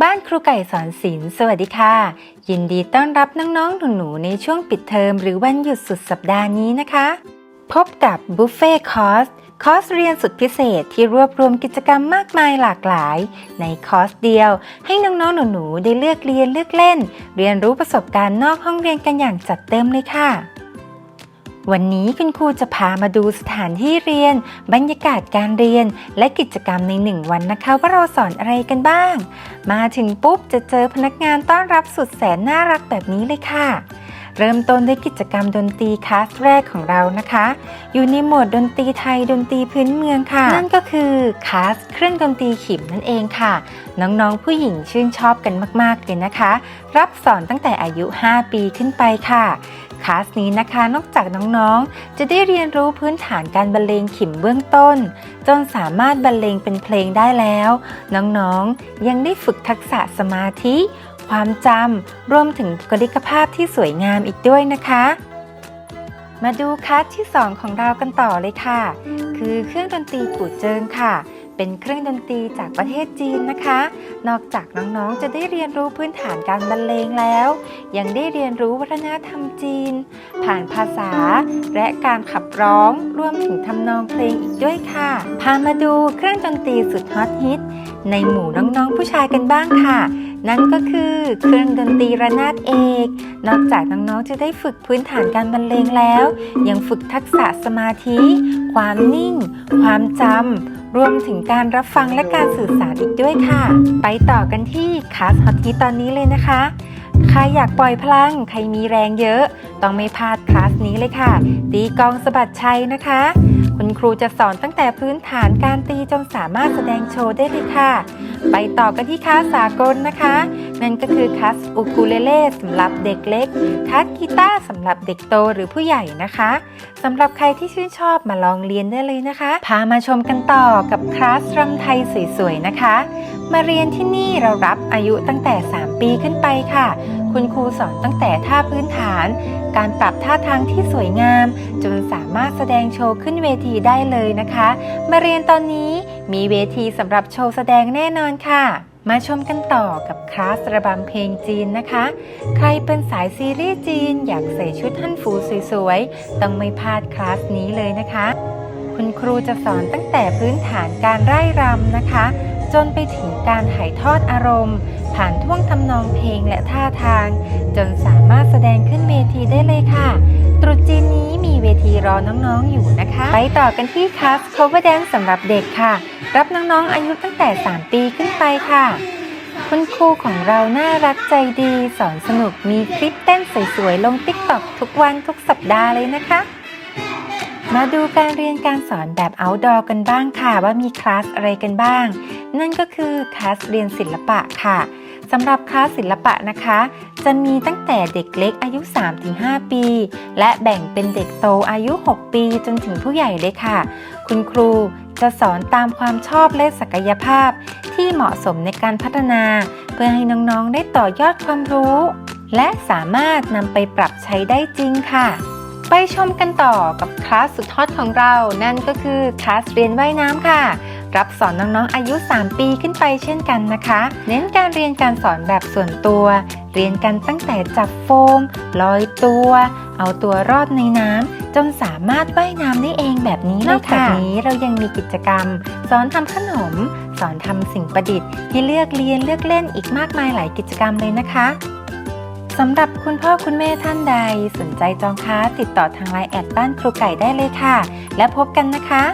บ้านครูไก่สอนศิลป์สวัสดีค่ะ ยินดีต้อนรับน้องๆหนูๆในช่วงปิดเทอมหรือวันหยุดสุดสัปดาห์นี้นะคะ พบกับบุฟเฟ่คอร์สคอร์สเรียนสุดพิเศษที่รวบรวมกิจกรรมมากมายหลากหลาย ในคอร์สเดียว ให้น้องๆหนูๆได้เลือกเรียนเลือกเล่น เรียนรู้ประสบการณ์นอกห้องเรียนกันอย่างจัดเต็มเลยค่ะ วันนี้คุณครูจะพามาดูสถานที่เรียน บรรยากาศการเรียน และกิจกรรมในหนึ่งวันนะคะว่าเราสอนอะไรกันบ้าง มาถึงปุ๊บจะเจอพนักงานต้อนรับสุดแสนน่ารักแบบนี้เลยค่ะ เริ่มต้นด้วยกิจกรรมดนตรีคลาสแรกของเรานะคะ อยู่ในหมวดดนตรีไทยดนตรีพื้นเมืองค่ะ นั่นก็คือคลาสเครื่องดนตรีขิมนั่นเองค่ะ น้องๆผู้หญิงชื่นชอบกันมากๆเลยนะคะ รับสอนตั้งแต่อายุ 5 ปีขึ้นไปค่ะคลาสนี้นะคะนอกจากน้องๆ จะได้เรียนรู้พื้นฐานการบรรเลงขิมเบื้องต้น จนสามารถบรรเลงเป็นเพลงได้แล้ว น้องๆ ยังได้ฝึกทักษะสมาธิ ความจำรวมถึงบุคลิกภาพที่สวยงามอีกด้วยนะคะ มาดูคลาสที่ 2 ของเรากันต่อเลยค่ะ คือเครื่องดนตรีกู่เจิงค่ะ เป็นเครื่องดนตรีจากประเทศจีนนะคะ นอกจากน้องๆจะได้เรียนรู้พื้นฐานการบรรเลงแล้ว ยังได้เรียนรู้วัฒนธรรมจีน ผ่านภาษา และการขับร้องรวมถึงทำนองเพลงอีกด้วยค่ะ พามาดูเครื่องดนตรีสุดฮอตฮิตในหมู่น้องๆผู้ชายกันบ้างค่ะ นั่นก็คือเครื่องดนตรีระนาดเอก นอกจากน้องๆจะได้ฝึกพื้นฐานการบรรเลงแล้ว ยังฝึกทักษะสมาธิ ความนิ่ง ความจำ รวมถึงการรับฟังและการสื่อสารอีกด้วยค่ะ ไปต่อกันที่คลาสฮอตฮิตตอนนี้เลยนะคะ ใครอยากปล่อยพลัง ใครมีแรงเยอะ ต้องไม่พลาดคลาสนี้เลยค่ะ ตีกองสะบัดชัยนะคะ คุณครูจะสอนตั้งแต่พื้นฐานการตีจนสามารถแสดงโชว์ได้เลยค่ะ ไปต่อกันที่คลาสสากลนะคะ นั่นก็คือคลาสอุคูเลเล่สำหรับเด็กเล็กคลาสกีตาร์สำหรับเด็กโตหรือผู้ใหญ่นะคะสำหรับใครที่ชื่นชอบมาลองเรียนได้เลยนะคะ พามาชมกันต่อกับคลาสรำไทยสวยๆนะคะ มาเรียนที่นี่เรารับอายุตั้งแต่ 3 ปีขึ้นไปค่ะ คุณครูสอนตั้งแต่ท่าพื้นฐาน การปรับท่าทางที่สวยงาม จนสามารถแสดงโชว์ขึ้นเวทีได้เลยนะคะ มาเรียนตอนนี้มีเวทีสำหรับโชว์แสดงแน่นอนค่ะ มาชมกันต่อกับคลาสระบำเพลงจีนนะคะ ใครเป็นสายซีรีส์จีนอยากใส่ชุดฮั่นฟูสวยๆ ต้องไม่พลาดคลาสนี้เลยนะคะ คุณครูจะสอนตั้งแต่พื้นฐานการไร่รำนะคะ จนไปถึงการถ่ายทอดอารมณ์ ผ่านท่วงทำนองเพลงและท่าทาง จนสามารถแสดงขึ้นเวทีได้เลยค่ะ ตรุษจีนนี้มีเวทีรอน้องๆอยู่นะคะ ไปต่อกันที่คลาส cover dance สำหรับเด็กค่ะ รับน้องๆอายุตั้งแต่ 3 ปีขึ้นไปค่ะ คุณครูของเราน่ารักใจดี สอนสนุกมีคลิปเต้นสวยๆลง TikTok ทุกวันทุกสัปดาห์เลยนะคะ มาดูการเรียนการสอนแบบ outdoor กันบ้างค่ะ ว่ามีคลาสอะไรกันบ้าง นั่นก็คือคลาสเรียนศิลปะค่ะสำหรับคลาสศิลปะนะคะ จะมีตั้งแต่เด็กเล็กอายุ 3-5 ปี และแบ่งเป็นเด็กโตอายุ 6 ปีจนถึงผู้ใหญ่เลยค่ะ คุณครูจะสอนตามความชอบและศักยภาพ ที่เหมาะสมในการพัฒนา เพื่อให้น้องๆได้ต่อยอดความรู้ และสามารถนำไปปรับใช้ได้จริงค่ะ ไปชมกันต่อกับคลาสสุดฮอตของเรา นั่นก็คือคลาสเรียนว่ายน้ำค่ะ รับสอนน้องๆอายุ 3 ปีขึ้นไปเช่นกันนะคะ เน้นการเรียนการสอนแบบส่วนตัว เรียนกันตั้งแต่จับโฟม ลอยตัว เอาตัวรอดในน้ำจนสามารถว่ายน้ำได้เองแบบนี้เลยค่ะนอกจากนี้เรายังมีกิจกรรม สอนทำขนม สอนทำสิ่งประดิษฐ์ให้เลือกเรียนเลือกเล่นอีกมากมายหลายกิจกรรมเลยนะคะ สำหรับคุณพ่อคุณแม่ท่านใด สนใจจองค้าติดต่อทางไลน์แอดบ้านครูไก่ได้เลยค่ะ และพบกันนะคะ